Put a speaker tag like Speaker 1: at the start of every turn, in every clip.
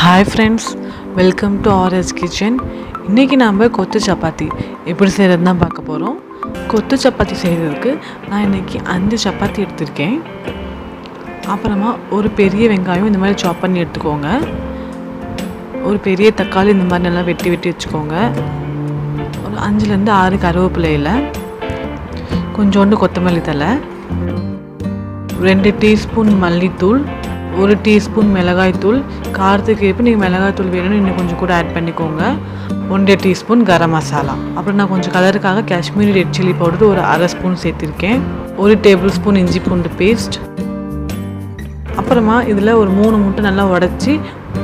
Speaker 1: Hi friends welcome to RS kitchen இன்றைக்கி நாம் கொத்து சப்பாத்தி எப்படி செய்கிறது தான் பார்க்க போகிறோம் கொத்து சப்பாத்தி செய்கிறதுக்கு நான் இன்றைக்கி அஞ்சு சப்பாத்தி எடுத்திருக்கேன். அப்புறமா ஒரு பெரிய வெங்காயம் இந்த மாதிரி சாப் பண்ணி எடுத்துக்கோங்க. ஒரு பெரிய தக்காளி இந்த மாதிரி நல்லா வெட்டி வெட்டி வச்சுக்கோங்க. ஒரு அஞ்சுலேருந்து ஆறு கருவேப்பிலையில் கொஞ்சோண்டு கொத்தமல்லி தழை ரெண்டு டீஸ்பூன் மல்லித்தூள் ஒரு டீஸ்பூன் மிளகாய்த்தூள் காரத்துக்கு ஏற்ப நீங்கள் மிளகாய்த்தூள் வேணும்னு இன்னும் கொஞ்சம் கூட ஆட் பண்ணிக்கோங்க. ஒன்றரை டீஸ்பூன் கரம் மசாலா. அப்புறம் நான் கொஞ்சம் கலருக்காக காஷ்மீரி ரெட் சில்லி பவுடர் ஒரு அரை ஸ்பூன் சேர்த்துருக்கேன். ஒரு டேபிள் ஸ்பூன் இஞ்சி பூண்டு பேஸ்ட். அப்புறமா இதில் ஒரு மூணு முட்டை நல்லா உடச்சி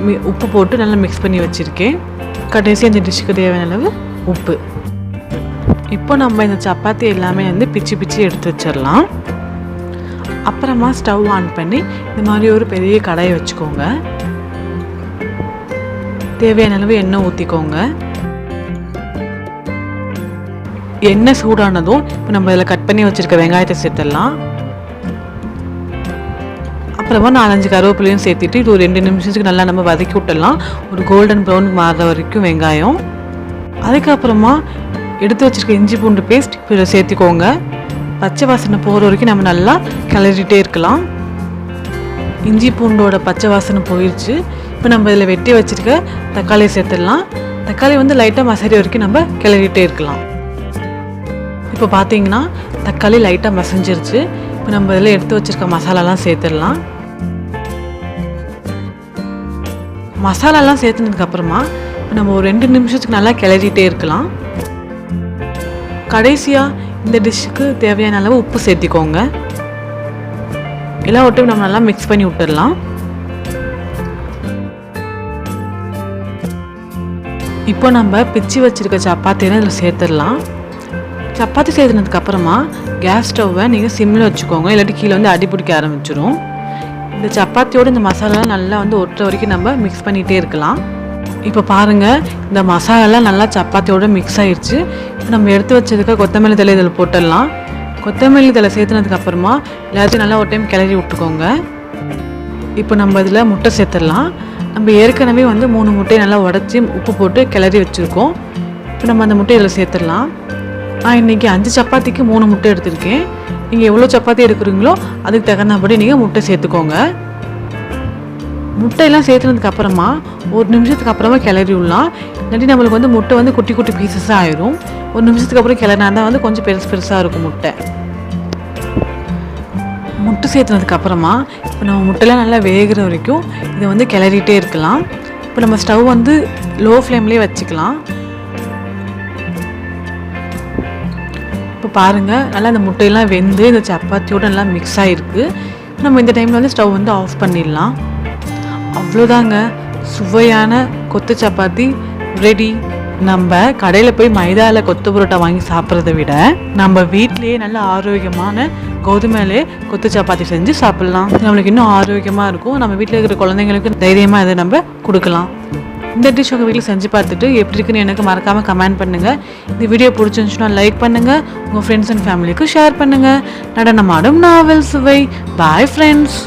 Speaker 1: மி உப்பு போட்டு நல்லா மிக்ஸ் பண்ணி வச்சுருக்கேன். கடைசி அந்த டிஷ்ஷுக்கு தேவையான அளவு உப்பு. இப்போ நம்ம இந்த சப்பாத்தி எல்லாமே வந்து பிச்சு பிச்சு எடுத்து வச்சிடலாம். அப்புறமா ஸ்டவ் ஆன் பண்ணி இந்த மாதிரி ஒரு பெரிய கடையை வச்சுக்கோங்க. தேவையான அளவு எண்ணெய் ஊற்றிக்கோங்க எண்ணெய் சூடானதும் இப்போ நம்ம இதில் கட் பண்ணி வச்சுருக்க வெங்காயத்தை சேர்த்துடலாம். அப்புறமா நாலஞ்சு கருவேப்பிலையும் சேர்த்துட்டு இது ஒரு ரெண்டு நிமிஷத்துக்கு நல்லா நம்ம வதக்கி விட்டுடலாம். ஒரு கோல்டன் ப்ரௌன் மாறுற வரைக்கும் வெங்காயம். அதுக்கப்புறமா எடுத்து வச்சுருக்க இஞ்சி பூண்டு பேஸ்ட் இப்போ இதில் சேர்த்துக்கோங்க. பச்சை வாசனை போகிற வரைக்கும் நம்ம நல்லா கிளறிட்டே இருக்கலாம். இஞ்சி பூண்டோட பச்சை வாசனை போயிடுச்சு இப்போ நம்ம இதில் வெட்டி வச்சுருக்க தக்காளியை சேர்த்துடலாம். தக்காளி வந்து லைட்டாக மசறி வரைக்கும் நம்ம கிளறிட்டே இருக்கலாம். இப்போ பார்த்தீங்கன்னா தக்காளி லைட்டாக மசஞ்சிருச்சு. இப்போ நம்ம இதில் எடுத்து வச்சுருக்க மசாலாலாம் சேர்த்துடலாம். மசாலாலாம் சேர்த்துனதுக்கப்புறமா இப்போ நம்ம ஒரு ரெண்டு நிமிஷத்துக்கு நல்லா கிளறிட்டே இருக்கலாம். கடைசியாக இந்த டிஷ்ஷுக்கு தேவையான அளவு உப்பு சேர்த்திக்கோங்க. எல்லாம் ஒட்டும் நம்ம நல்லா மிக்ஸ் பண்ணி விட்டுடலாம். இப்போ நம்ம பிச்சு வச்சுருக்க சப்பாத்தியை இதில் சேர்த்துடலாம். சப்பாத்தி சேர்த்துனதுக்கப்புறமா கேஸ் ஸ்டவ்வை நீங்கள் சிம்மில் வச்சுக்கோங்க. இல்லாட்டி கீழே வந்து அடி பிடிக்க ஆரம்பிச்சிடும் இந்த சப்பாத்தியோட இந்த மசாலாலாம் நல்லா வந்து ஒட்டுற வரைக்கும் நம்ம மிக்ஸ் பண்ணிகிட்டே இருக்கலாம். இப்போ பாருங்கள் இந்த மசாலாலாம் நல்லா சப்பாத்தியோட மிக்ஸ் ஆயிடுச்சு இப்போ நம்ம எடுத்து வச்சதுக்காக கொத்தமல்லி தலை இதில் போட்டுடலாம். கொத்தமல்லி தலை சேர்த்துனதுக்கப்புறமா எல்லாத்தையும் நல்லா ஒரு டைம் கிளறி விட்டுக்கோங்க. இப்போ நம்ம இதில் முட்டை சேர்த்துடலாம். நம்ம ஏற்கனவே வந்து மூணு முட்டையை நல்லா உடச்சி உப்பு போட்டு கிளறி வச்சுருக்கோம். இப்போ நம்ம அந்த முட்டையை இதில் சேர்த்துடலாம். நான் இன்றைக்கி அஞ்சு சப்பாத்திக்கு மூணு முட்டை எடுத்திருக்கேன். நீங்கள் எவ்வளோ சப்பாத்தி எடுக்கிறீங்களோ அதுக்கு தகுந்தபடி நீங்கள் முட்டை சேர்த்துக்கோங்க. முட்டையெல்லாம் சேர்த்துனதுக்கு அப்புறமா ஒரு நிமிஷத்துக்கு அப்புறமா கிளறி விடலாம். இல்லாட்டி நம்மளுக்கு வந்து முட்டை வந்து குட்டி குட்டி பீசஸாக ஆயிரும். ஒரு நிமிஷத்துக்கு அப்புறம் கிளறினா தான் வந்து கொஞ்சம் பெருசு பெருசாக இருக்கும் முட்டை. முட்டை சேர்த்துனதுக்கு அப்புறமா இப்போ நம்ம முட்டைலாம் நல்லா வேகிற வரைக்கும் இதை வந்து கிளறிட்டே இருக்கலாம். இப்போ நம்ம ஸ்டவ் வந்து லோ ஃப்ளேம்லேயே வச்சுக்கலாம். இப்போ பாருங்கள் நல்லா அந்த முட்டையெல்லாம் வெந்து இந்த சப்பாத்தியோட நல்லா மிக்ஸ் ஆகிருக்கு நம்ம இந்த டைமில் வந்து ஸ்டவ் வந்து ஆஃப் பண்ணிடலாம். அவ்வளோதாங்க. சுவையான கொத்து சப்பாத்தி ரெடி நம்ம கடையில் போய் மைதாவில் கொத்து புரோட்டா வாங்கி சாப்பிட்றத விட நம்ம வீட்லேயே நல்ல ஆரோக்கியமான கோதுமையிலே கொத்து சப்பாத்தி செஞ்சு சாப்பிட்லாம். நம்மளுக்கு இன்னும் ஆரோக்கியமாக இருக்கும். நம்ம வீட்டில் இருக்கிற குழந்தைங்களுக்கு தைரியமாக இதை நம்ம கொடுக்கலாம். இந்த டிஷ் உங்கள் வீட்டில் செஞ்சு பார்த்துட்டு எப்படி இருக்குன்னு எனக்கு மறக்காமல் கமெண்ட் பண்ணுங்கள் இந்த வீடியோ பிடிச்சிருந்துச்சுன்னா லைக் பண்ணுங்கள் உங்கள் ஃப்ரெண்ட்ஸ் அண்ட் ஃபேமிலிக்கு ஷேர் பண்ணுங்கள் நடனமாடும் நாவல் சுவை. Bye friends